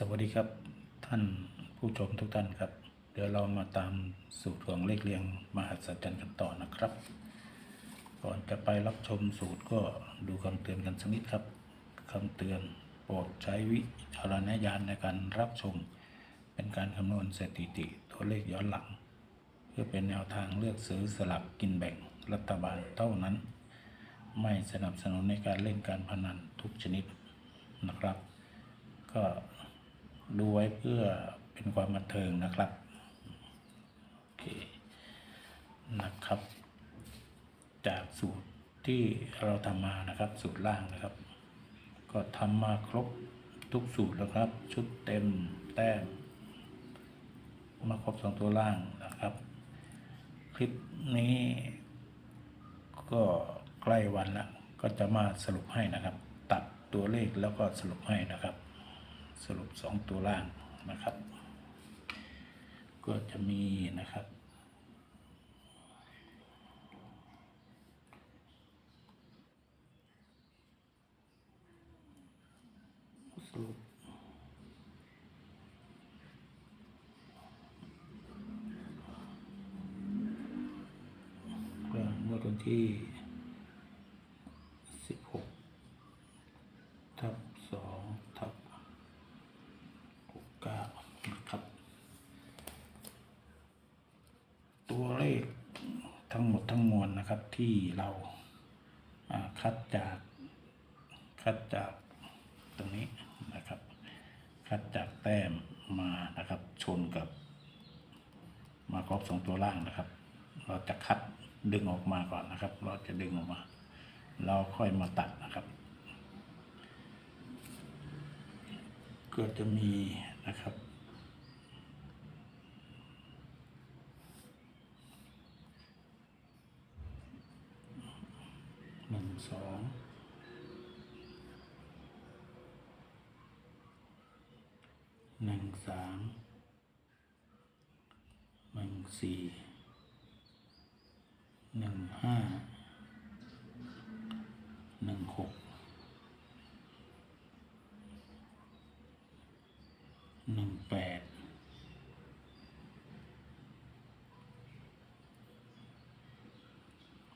สวัสดีครับท่านผู้ชมทุกท่านครับ เดี๋ยวเรามาตามสูตรของเลขเรียงมหัศจรรย์กันต่อนะครับ ก่อนจะไปรับชมสูตรก็ดูคำเตือนกันสักนิดครับคำเตือนโปรดใช้วิจารณญาณในการรับชม เป็นการคำนวณสถิติตัวเลขย้อนหลัง เพื่อเป็นแนวทางเลือกซื้อสลับกินแบ่งรัฐบาลเท่านั้น ไม่สนับสนุนในการเล่นการพนันทุกชนิดนะครับ ก็ ดูไว้เพื่อเป็นความบันเทิงนะครับโอเคนะครับ จากสูตรที่เราทำมานะครับสูตรล่างนะครับ ก็ทำมาครบทุกสูตรแล้วครับ ชุดเต็มแต้มมาครบสองตัวล่างนะครับ คลิปนี้ก็ใกล้วันละก็จะมาสรุปให้นะครับ ตัดตัวเลขแล้วก็สรุปให้นะครับ สรุปสองตัวล่างนะครับ ก็จะมีนะครับสรุปก็เมื่อวันที่สิบหกทับสองทับหกเก้านะครับ ตัวเลขทั้งหมดทั้งมวลนะครับที่เราคัดจากคัดจากตรงนี้นะครับ คัดจากแต้มมานะครับชนกับมาครบสองตัวล่างนะครับ เราจะคัดดึงออกมาก่อนนะครับ เราจะดึงออกมา เราค่อยมาตัดนะครับ ก็จะมีนะครับ หนึ่งสอง หนึ่งสามหนึ่งสี่หนึ่งห้าหนึ่งหกหนึ่งแปด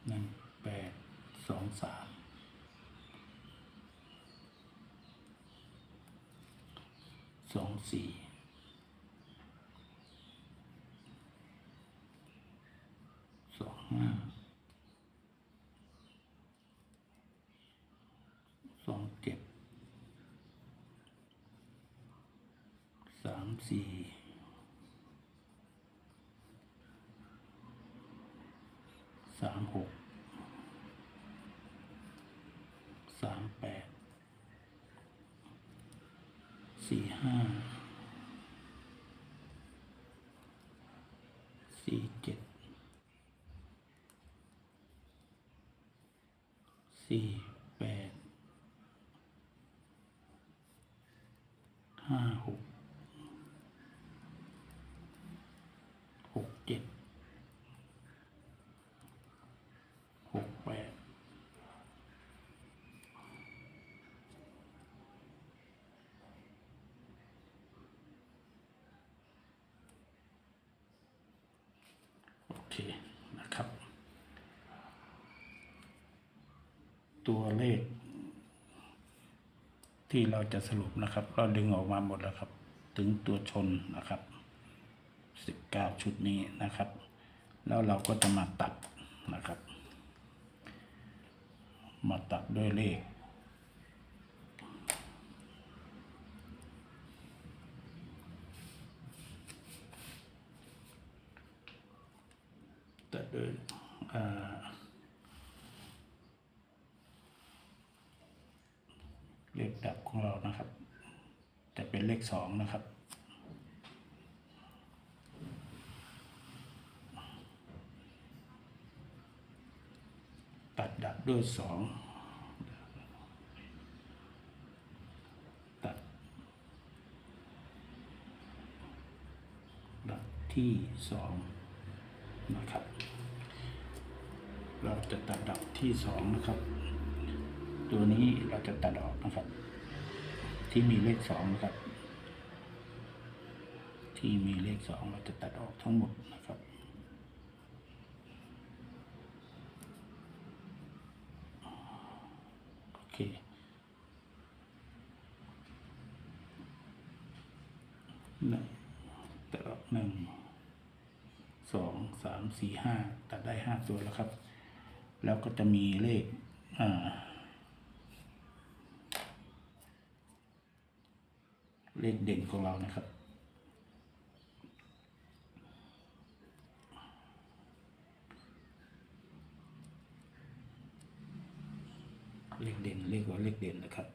หนึ่งแปดสองสาม สองสี่สองห้าสองเจ็ดสามสี่สามหกสามแปดสี่ห้า สี่เจ็ดสี่แปดห้าหกหกเจ็ดหกแปด โอ เคนะครับ ตัวเลข ที่เราจะสรุปนะครับ เราดึงออกมาหมดแล้วครับ ถึงตัวชนนะครับ 19 ชุดนี้นะครับ แล้วเราก็จะมาตัดนะครับ มาตัดด้วยเลข ตัดด้วยอ่า เลขดับของเรานะครับ จะเป็นเลขสองนะครับ ตัดดับด้วยสองตัด ดับที่สองนะครับ เราจะตัดดับที่สองนะครับ ตัวนี้เราจะตัดออกนะครับ ที่มีเลขสองนะครับ ที่มีเลขสองเราจะตัดออกทั้งหมดนะครับโอเคหนึ่งตัดออกหนึ่งสองสามสี่ห้าตัดได้ห้าตัวแล้วครับ แล้วก็จะมีเลขเลขเด่นของเรานะครับ เลขเด่นเรียกว่าเลขเด่นนะครับ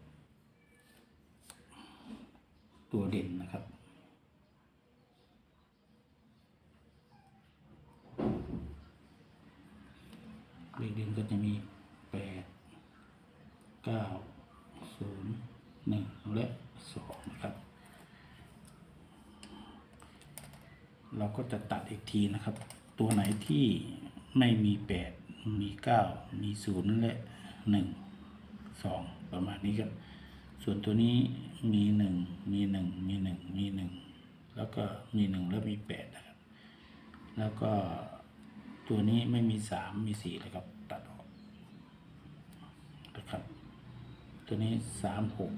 ตัวเด่นนะครับ เล ขเด่นก็จะมีแปดเก้าศูนย์หนึ่งและสองนะครับ เราก็จะตัดอีกทีนะครับ ตัวไหนที่ไม่มีแปดมีเก้ามีศูนย์และหนึ่งสองประมาณนี้ครับ ส่วนตัวนี้มีหนึ่งมีหนึ่งมีหนึ่งมีหนึ่งแล้วก็มีหนึ่งแล้วมีแปดนะครับ แล้วก็ตัวนี้ไม่มีสามมีสี่นะครับตัดออกนะครับ ตัวนี้สามหก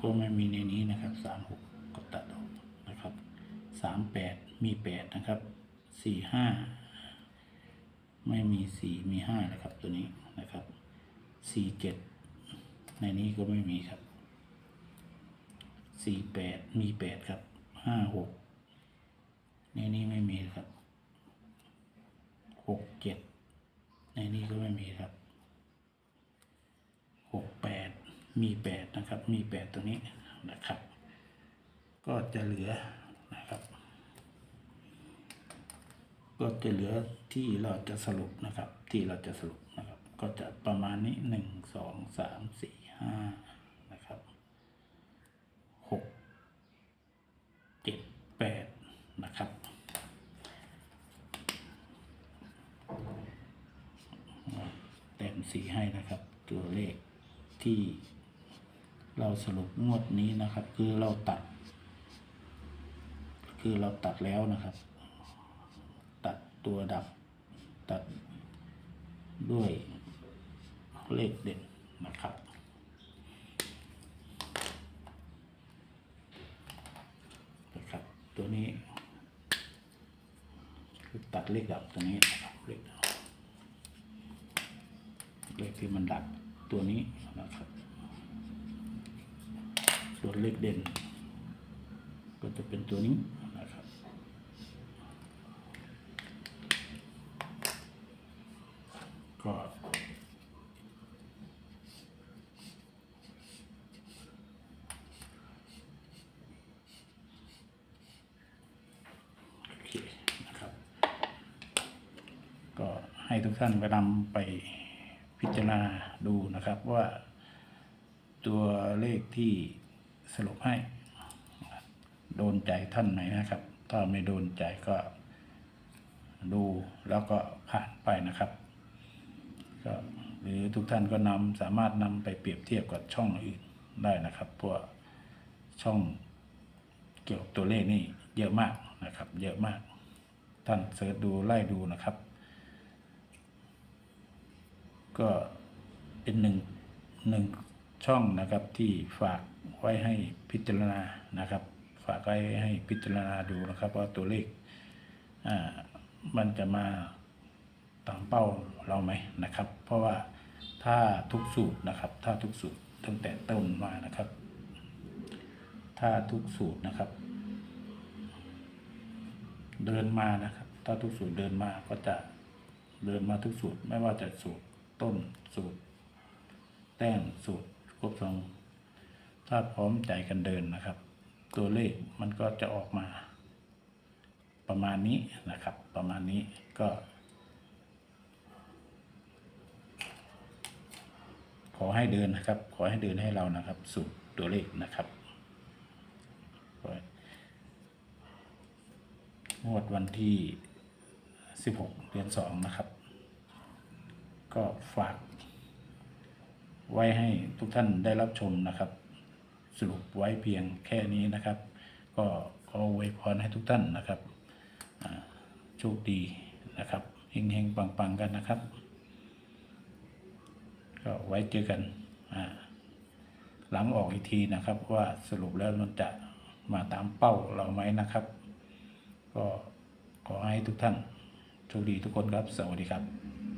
ก็ไม่มีในนี้นะครับสามหกก็ตัดออกนะครับสามแปดมีแปดนะครับสี่ห้าไม่มีสี่มีห้านะครับตัวนี้นะครับสี่เจ็ดในนี้ก็ไม่มีครับสี่แปดมีแปดครับห้าหกในนี้ไม่มีครับหกเจ็ดในนี้ก็ไม่มีครับ หกแปด มีแปดนะครับ มีแปดตัวนี้นะครับ ก็จะเหลือนะครับ ก็จะเหลือที่เราจะสรุปนะครับ ที่เราจะสรุปนะครับ ก็จะประมาณนี้หนึ่งสองสามสี่ห้านะครับหกเจ็ดแปดนะครับ เต็มสีให้นะครับ ตัวเลขที่เราสรุปงวด นี้นะครับ คือเราตัด คือเราตัดแล้วนะครับ ตัดตัวดับ ตัดด้วยเลขเด่นนะครับ นะครับ ตัวนี้ คือตัดเลขดับตัวนี้นะครับเลขดับเลขที่มันดับตัวนี้นะครับ ส่วเลขเด่น ก็จะเป็นตัวนี้นะครับ ก็ให้ทุกท่านไปนำไปพิจารณาดูนะครับว่าตัวเลขที่ สรุปให้ โดนใจท่านไหนนะครับ ถ้าไม่โดนใจก็ดูแล้วก็ผ่านไปนะครับก็หรือทุกท่านก็นำสามารถนำไปเปรียบเทียบกับช่องอื่นได้นะครับพว่าช่องเกี่ยวกับตัวเลขนี่เยอะมากนะครับ เยอะมาก ท่านเสิร์ชดูไล่ดูนะครับ ก็เป็นหนึ่งหนึ่ง ช่องนะครับที่ฝากไว้ให้พิจารณานะครับ ฝากไว้ให้พิจารณาดูนะครับว่าตัวเลขอ่ามันจะมาตามเป้าเราไหมนะครับ เพราะว่าถ้าทุกสูตรนะครับ ถ้าทุกสูตรตั้งแต่ต้นมานะครับ ถ้าทุกสูตรนะครับ เดินมานะครับ ถ้าทุกสูตรเดินมาก็จะเดินมาทุกสูตรไม่ว่าจะสูตรต้นสูตร แต้มสูตร ครบทรงถ้าพร้อมใจกันเดินนะครับ ตัวเลขมันก็จะออกมา ประมาณนี้นะครับ ประมาณนี้ก็ ขอให้เดินนะครับ ขอให้เดินให้เรานะครับสูตรตัวเลขนะครับงวดวันที่ 16 เดือน 2 นะครับ ก็ฝาก ไว้ให้ทุกท่านได้รับชมนะครับ สรุปไว้เพียงแค่นี้นะครับ ก็ขออวยพรให้ทุกท่านนะครับโชคดีนะครับเฮงๆปังๆกันนะครับ ก็ไว้เจอกันหลังออกอีกทีนะครับว่าสรุปแล้วมันจะมาตามเป้าเราไหมนะครับ ก็ขอให้ทุกท่านโชคดีทุกคนครับ สวัสดีครับ